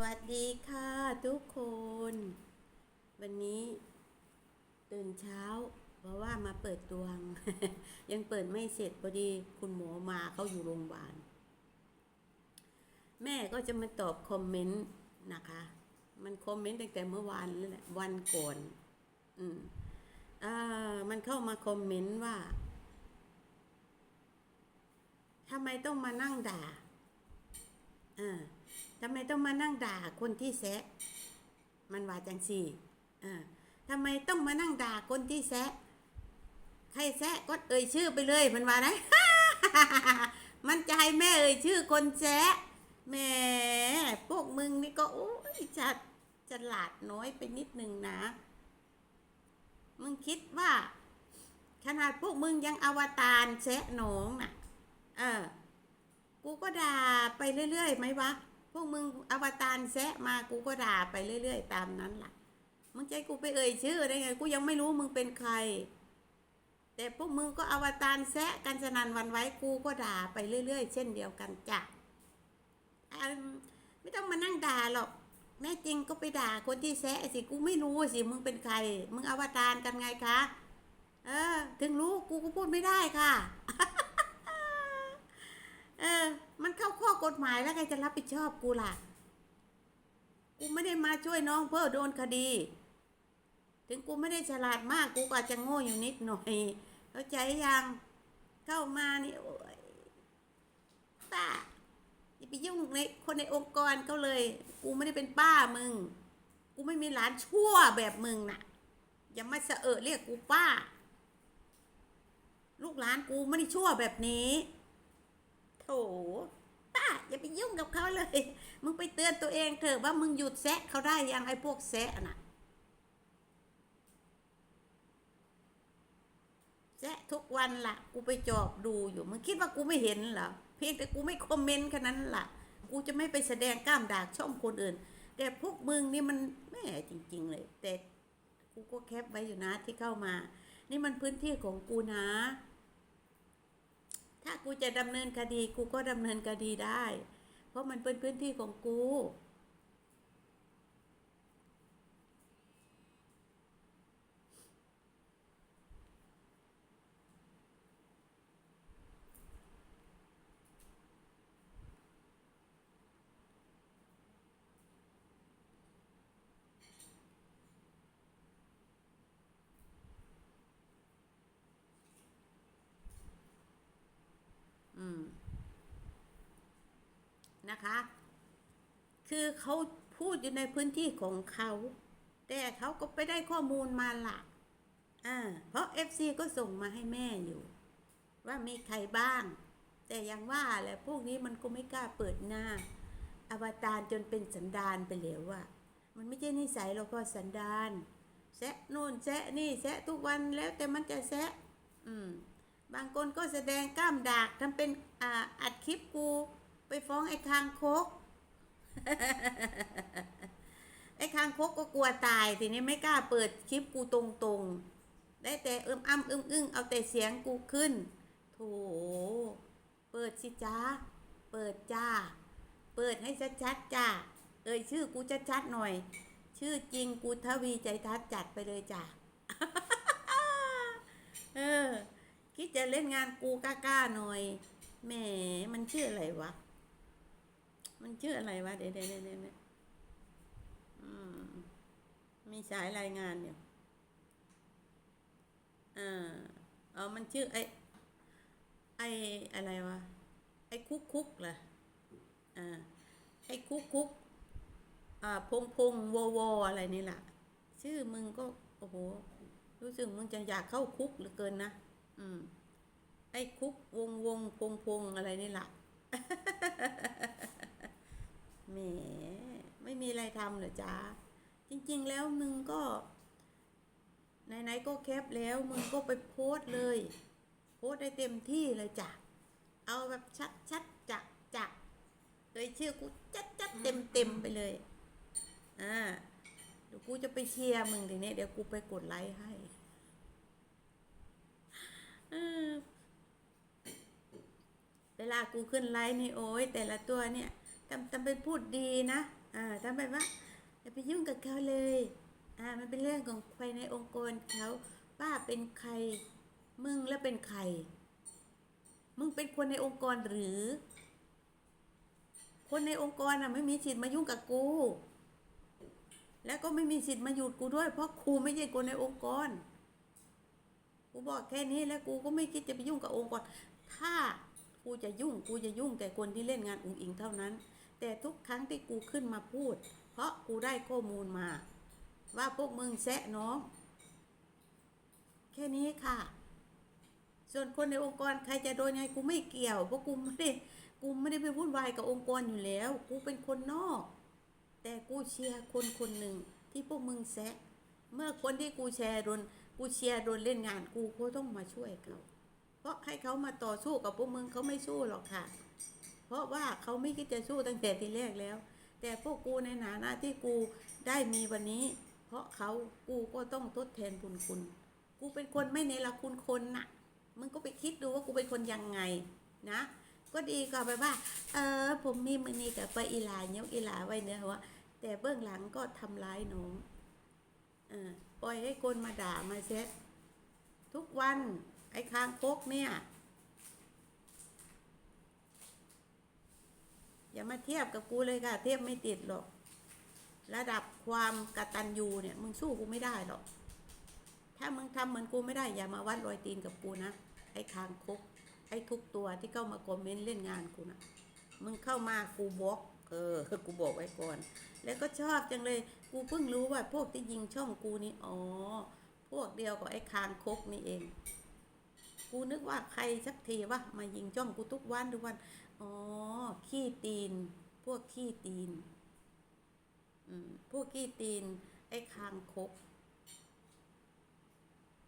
สวัสดีค่ะทุกคน วันนี้ ตื่นเช้า เพราะว่ามาเปิดดวง ยังเปิดไม่เสร็จพอดีคุณหมอมาเขาอยู่โรงพยาบาล แม่ก็จะมาตอบคอมเมนต์นะคะ มันคอมเมนต์ตั้งแต่เมื่อวานแล้วแหละวันก่อนอืมอ่ามันเข้ามาคอมเมนต์ว่าทำไมต้องมานั่งด่าอ่า ทำไมต้องมานั่งด่าคนที่แซะ มันว่าจังสี่อ่าทำไมต้องมานั่งด่าคนที่แซะ ใครแซะก็เอ่ยชื่อไปเลย มันว่าไงมันจะให้แม่เอ่ยชื่อคนแซะแม่พวกมึงนี่ก็โอ้ยจัดฉลาดน้อยไปนิดนึงนะ มึงคิดว่า ขนาดพวกมึงยังอวตารแซะหนองน่ะ เออ กูก็ด่าไปเรื่อยๆไหมวะ วกมึงอวตารแซะมากูก็ด่าไปเรื่อยๆ ตามนั้นล่ะ มึงใจกูไปเอ่ยชื่อได้ไง กูยังไม่รู้มึงเป็นใคร แต่พวกมึงก็อวตารแซะกันสนันวันไว้กูก็ด่าไปเรื่อยๆ เช่นเดียวกันจ้ะไม่ต้องมานั่งด่าหรอกแน่จริงก็ไปด่าคนที่แซะสิกูไม่รู้สิมึงเป็นใคร มึงอวตารกันไงคะ เออ ถึงรู้กูก็พูดไม่ได้ค่ะ เออ มันเข้าข้อกฎหมายแล้วใครจะรับผิดชอบกูล่ะ กูไม่ได้มาช่วยน้องเพื่อโดนคดี ถึงกูไม่ได้ฉลาดมาก กูก็อาจะโง่อยู่นิดหน่อย เข้าใจยังเข้ามานี่โอ้ยป้าอย่าไปยุ่งในคนในองค์กรเขาเลย กูไม่ได้เป็นป้ามึง กูไม่มีหลานชั่วแบบมึงน่ะ อย่ามาเสอะเอะเรียกกูป้า ลูกหลานกูไม่ได้ชั่วแบบนี้ โถป้าอย่าไปยุ่งกับเขาเลย มึงไปเตือนตัวเองเถอะว่ามึงหยุดแซะเขาได้ยังไอ้พวกแซะน่ะแซะทุกวันละ่ะ กูไปจอบดูอยู่ มึงคิดว่ากูไม่เห็นเหรอ เพียงแต่กูไม่คอมเมนต์แค่นั้นล่ะ กูจะไม่ไปแสดงกล้ามดากช่องคนอื่น แต่พวกมึงนี่มันแม่จริง ๆ เลย แต่กูก็แคปไว้อยู่นะที่เข้ามา นี่มันพื้นที่ของกูนะ ถ้ากูจะดำเนินคดีกูก็ดำเนินคดีได้ เพราะมันเป็นพื้นที่ของกู อืม นะคะ คือเขาพูดอยู่ในพื้นที่ของเขา แต่เขาก็ไปได้ข้อมูลมาละอ่าเพราะ FC ก็ส่งมาให้แม่อยู่ ว่ามีใครบ้าง แต่ยังว่าแหละพวกนี้มันก็ไม่กล้าเปิดหน้า อวตารจนเป็นสันดานไปแล้วอะมันไม่ใช่นิสัยเราก็สันดานแซะนู่นแซะนี่แซะทุกวันแล้วแต่มันจะแซะอืมบางคนก็แสดงกล้ามดากทำเป็นอ่าอัดคลิปกู ไปฟ้องไอ้คางคก ไอ้คางคกก็กลัวตายทีนี้ไม่กล้าเปิดคลิปกูตรงๆ ได้แต่เอิมอ้ำอึมอึ้งเอาแต่เสียงกูขึ้น โถ เปิดสิจ้า เปิดจ้า เปิดให้ชัดๆจ้า เอ่ยชื่อกูชัดๆหน่อย ชื่อจริงกูทวีใจทัศจัดไปเลยจ้าเออคิดจะเล่นงานกูกล้าๆหน่อยแหมมันชื่ออะไรวะ มันชื่ออะไรวะเดี๋ยวเดี๋ยวเดี๋ยวมีสายรายงานอยู่อ่าอ๋อมันชื่อไอไออะไรวะ ไอคุกคุกเหรออ่าไอคุกคุกอ่าพงพงวโวอะไรนี่แหละชื่อมึงก็ โอ้โห รู้สึกมึงจะอยากเข้าคุกเหลือเกินนะ อืม ไอ้คุกวงวงพงพงอะไรนี่แหละ แหมไม่มีอะไรทำเหรอจ๊ะจริง ๆ แล้วมึงก็ไหนๆก็แคปแล้วมึงก็ไปโพสต์เลย โพสต์ได้เต็มที่เลยจ้ะเอาแบบชัดๆจักจักเลยชื่อกูจัดจัดเต็มเต็มๆไปเลยอ่าเดี๋ยวกูจะไปเชียร์มึงทีนี้เดี๋ยวกูไปกดไลค์ให้เออเวลากูขึ้นไลฟ์นี่โอ้ยแต่ละตัวเนี่ย ทำทำเป็นพูดดีนะอ่าทำเป็นว่าอย่าไปยุ่งกับเขาเลยอ่ามันเป็นเรื่องของใครในองค์กรเขาป้าเป็นใครมึงแล้วเป็นใคร มึงเป็นคนในองค์กรหรือ คนในองค์กรน่ะไม่มีสิทธิ์มายุ่งกับกู แล้วก็ไม่มีสิทธิ์มาหยุดกูด้วย เพราะกูไม่ใช่คนในองค์กร กูบอกแค่นี้แล้วกูก็ไม่คิดจะไปยุ่งกับองค์กร ถ้า กูจะยุ่งกูจะยุ่งแต่คนที่เล่นงานอุ๋งอิงเท่านั้น แต่ทุกครั้งที่กูขึ้นมาพูด เพราะกูได้ข้อมูลมา ว่าพวกมึงแซะน้อง แค่นี้ค่ะ ส่วนคนในองค์กรใครจะโดนไงกูไม่เกี่ยวเพราะกูไม่ได้กูไม่ได้ไปวุ่นวายกับองค์กรอยู่แล้ว กูเป็นคนนอก แต่กูเชียร์คนคนหนึ่งที่พวกมึงแซะเมื่อคนที่กูแชร์โดนกูเชียร์โดนเล่นงานกูก็ต้องมาช่วยเขา เพราะให้เขามาต่อสู้กับพวกมึงเขาไม่สู้หรอกค่ะ เพราะว่าเขาไม่คิดจะสู้ตั้งแต่ทีแรกแล้ว แต่พวกกูในฐานะที่กูได้มีวันนี้ เพราะเขากูก็ต้องทดแทนบุญคุณ กูเป็นคนไม่ในละคุณคนน่ะ มึงก็ไปคิดดูว่ากูเป็นคนยังไงนะ ก็ดีกว่าไปว่า เออ ผมมีมือนี้กับไปอีหลาเนี้ยอีหลาไว้เนื้อว่าแต่เบื้องหลังก็ทำร้ายหน้องเออปล่อยให้คนมาด่ามาแซะทุกวัน ไอ้คางคกเนี่ย อย่ามาเทียบกับกูเลยค่ะ เทียบไม่ติดหรอก ระดับความกตัญญูเนี่ย มึงสู้กูไม่ได้หรอก ถ้ามึงทำเหมือนกูไม่ได้ อย่ามาวัดรอยตีนกับกูนะ ไอ้คางคกไอ้ทุกตัวที่เข้ามาคอมเมนต์เล่นงานกูนะมึงเข้ามากูบล็อกเออ กูบอกไว้ก่อน แล้วก็ชอบจังเลย กูเพิ่งรู้ว่าพวกที่ยิงช่องกูนี่ อ๋อ พวกเดียวกับไอ้คางคกนี่เอง กูนึกว่าใครสักทีวะมายิงจ้องกูทุกวันทุกวัน อ๋อ ขี้ตีน พวกขี้ตีน อืม พวกขี้ตีน ไอ้คางคก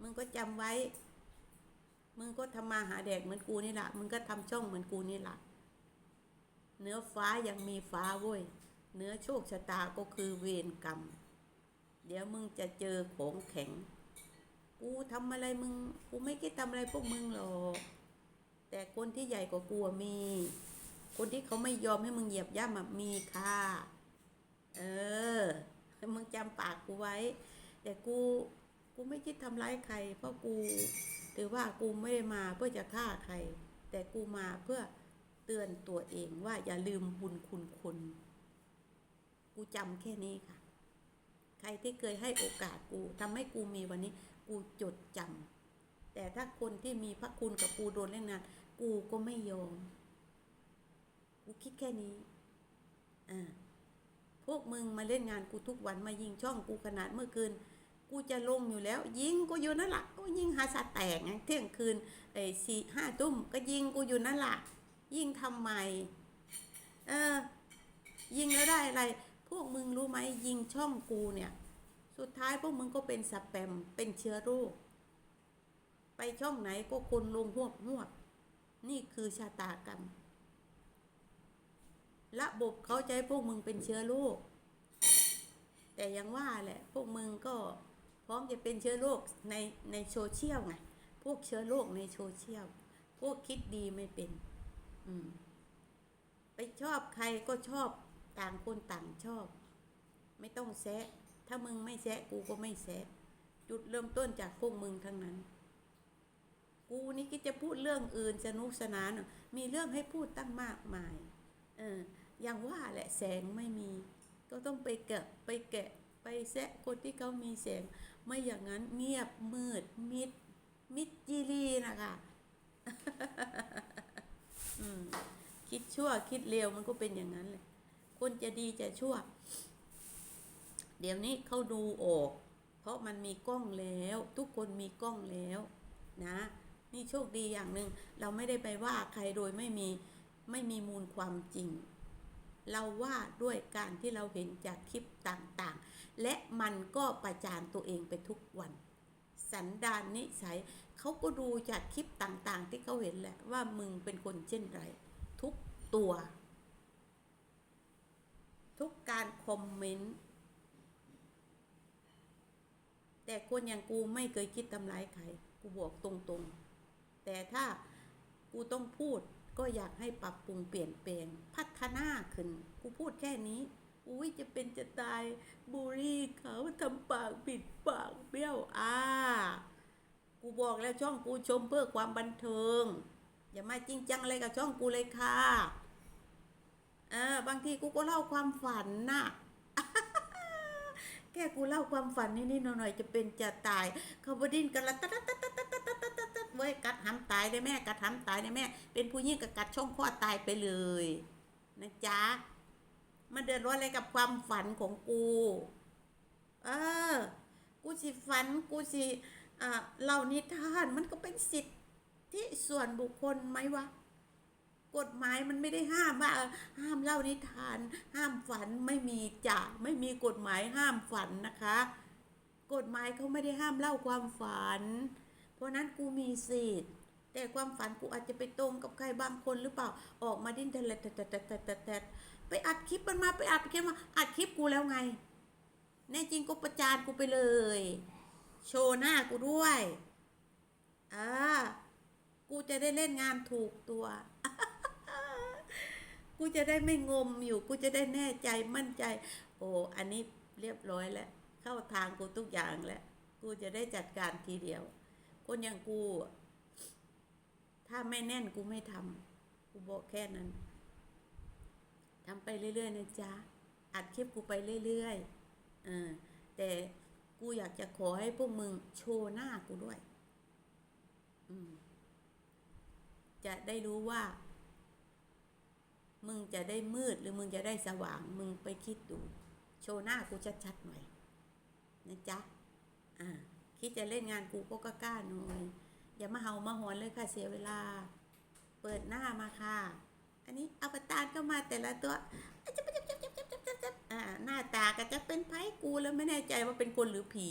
มึงก็จำไว้ มึงก็ทำมาหาแดกเหมือนกูนี่แหละ มึงก็ทำช่องเหมือนกูนี่แหละเนื้อฟ้ายังมีฟ้าเว้ย เนื้อโชคชะตาก็คือเวรกรรม เดี๋ยวมึงจะเจอของแข็ง กูทำอะไรมึง กูไม่คิดทำอะไรพวกมึงหรอก แต่คนที่ใหญ่กว่ากูมี คนที่เขาไม่ยอมให้มึงเหยียบย่ำอะมีค่าเออ มึงจำปากกูไว้ แต่กู กูไม่คิดทำร้ายใคร เพราะกูถือว่ากูไม่ได้มาเพื่อจะฆ่าใคร แต่กูมาเพื่อเตือนตัวเองว่าอย่าลืมบุญคุณคนกูจำแค่นี้ค่ะ ใครที่เคยให้โอกาสกูทำให้กูมีวันนี้ กูจดจำแต่ถ้าคนที่มีพระคุณกับกูโดนเล่นงาน กูก็ไม่ยอม กูคิดแค่นี้ อ่า พวกมึงมาเล่นงานกูทุกวันมายิงช่องกูขนาดเมื่อคืน กูจะลงอยู่แล้ว ยิงกูอยู่นั่นแหละก็ยิงหาสาแตกไงเที่ยงคืนไอ้สี่ห้าทุ่มก็ยิงกูอยู่นั่นแหละยิงทำไม เออ ยิงแล้วได้อะไร พวกมึงรู้ไหมยิงช่องกูเนี่ย สุดท้ายพวกมึงก็เป็นสแปมเป็นเชื้อโรคไปช่องไหนก็คนลงหวบหวบนี่คือชะตากรรมระบบเขาใจพวกมึงเป็นเชื้อโรคแต่ยังว่าแหละ พวกมึงก็พร้อมจะเป็นเชื้อโรคในในโซเชียลไงพวกเชื้อโรคในโซเชียลพวกคิดดีไม่เป็น อืม ไปชอบใครก็ชอบต่างคนต่างชอบ ไม่ต้องแซะ ถ้ามึงไม่แซะกูก็ไม่แซะจุดเริ่มต้นจากพวกมึงทั้งนั้น กูนี่ก็จะพูดเรื่องอื่นสนุกสนาน มีเรื่องให้พูดตั้งมากมาย เอออย่างว่าแหละแสงไม่มี ก็ต้องไปแกะไปแกะไปแซะคนที่เขามีแสง ไม่อย่างนั้นเงียบมืดมิด มิดจีรีนะคะคิดชั่วคิดเลวมันก็เป็นอย่างนั้นแหละคนจะดีจะชั่ว เดี๋ยวนี้เขาดูออก เพราะมันมีกล้องแล้ว ทุกคนมีกล้องแล้วนะ นี่โชคดีอย่างหนึ่งเราไม่ได้ไปว่าใครโดยไม่มีไม่มีมูลความจริง เราว่าด้วยการที่เราเห็นจากคลิปต่างๆ และมันก็ประจานตัวเองไปทุกวัน สันดานนิสัยเขาก็ดูจากคลิปต่างๆ ที่เขาเห็นแหละว่ามึงเป็นคนเช่นไร ทุกตัว ทุกการคอมเมนต์ แต่คนอย่างกูไม่เคยคิดทำร้ายใครกูบอกตรงๆ แต่ถ้ากูต้องพูดก็อยากให้ปรับปรุงเปลี่ยนแปลงพัฒนาขึ้น กูพูดแค่นี้ อุ้ยจะเป็นจะตายบูลลี่เขาทำปากปิดปากเบี้ยวอ่ากูบอกแล้วช่องกูชมเพื่อความบันเทิง อย่ามาจริงจังอะไรกับช่องกูเลยค่ะเออบางทีกูก็เล่าความฝันน่ะ ค่กูเล่าความฝันนิดๆหน่อยๆจะเป็นจะตายเขาบดินกันละตัดตัดตัดตัดตัดตัดตัดตัดตัดเว้ยกัดหำตายได้แม่กัดหำตายได้แม่ เป็นผู้หญิงกับกัดช่องคลอตายไปเลยนะจ๊ะมันเดือดร้อนอะไรกับความฝันของกู เออ กูสิฝันกูสิอ่าเล่านิทานมันก็เป็นสิทธิส่วนบุคคลไหมวะ กฎหมายมันไม่ได้ห้ามว่าห้ามเล่านิทาน ห้ามฝันไม่มีจ้ะไม่มีกฎหมายห้ามฝันนะคะ กฎหมายเขาไม่ได้ห้ามเล่าความฝัน เพราะนั้นกูมีสิทธิ์แต่ความฝันกูอาจจะไปตรงกับใครบางคนหรือเปล่าออกมาดิ้นแต่แต่แต่แต่แต่แต่แต่ไปอัดคลิปมันมาไปอัดคลิปมาอัดคลิปกูแล้วไงแน่จริงก็ประจานกูไปเลย โชว์หน้ากูด้วยอ่ากูจะได้เล่นงานถูกตัว กูจะได้ไม่งมอยู่ กูจะได้แน่ใจมั่นใจ โอ้อันนี้เรียบร้อยแล้ว เข้าทางกูทุกอย่างแล้ว กูจะได้จัดการทีเดียว คนอย่างกู ถ้าไม่แน่นกูไม่ทำกูบอกแค่นั้นทำไปเรื่อยๆนะจ๊ะ อัดคลิปกูไปเรื่อยๆเออแต่กูอยากจะขอให้พวกมึงโชว์หน้ากูด้วย อืมจะได้รู้ว่า มึงจะได้มืดหรือมึงจะได้สว่าง มึงไปคิดดู โชว์หน้ากูชัดๆหน่อยนะจ๊ะอ่าคิดจะเล่นงานกูก็กล้าหน่อยอย่ามาเห่ามาหอนเลยค่ะเสียเวลา เปิดหน้ามาค่ะ อันนี้อวตารก็มาแต่ละตัวจับจับจับจับจับจับจับจับอ่าหน้าตาก็จะเป็นไพ่กูแล้วไม่แน่ใจว่าเป็นคนหรือผี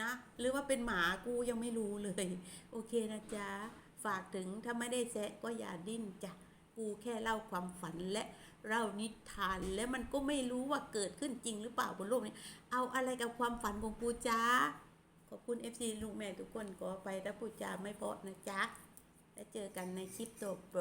นะหรือว่าเป็นหมากูยังไม่รู้เลย โอเคนะจ๊ะ ฝากถึงถ้าไม่ได้แซะก็อย่าดิ้นจ้ะ กูแค่เล่าความฝันและเล่านิทาน และมันก็ไม่รู้ว่าเกิดขึ้นจริงหรือเปล่าบนโลกนี้ เอาอะไรกับความฝันของกูจ้าขอบคุณ FC ลุงแม่ทุกคนขอไปถ้าพูดจาไม่เพาะนะจ๊ะแล้วเจอกันในคลิปต่อไป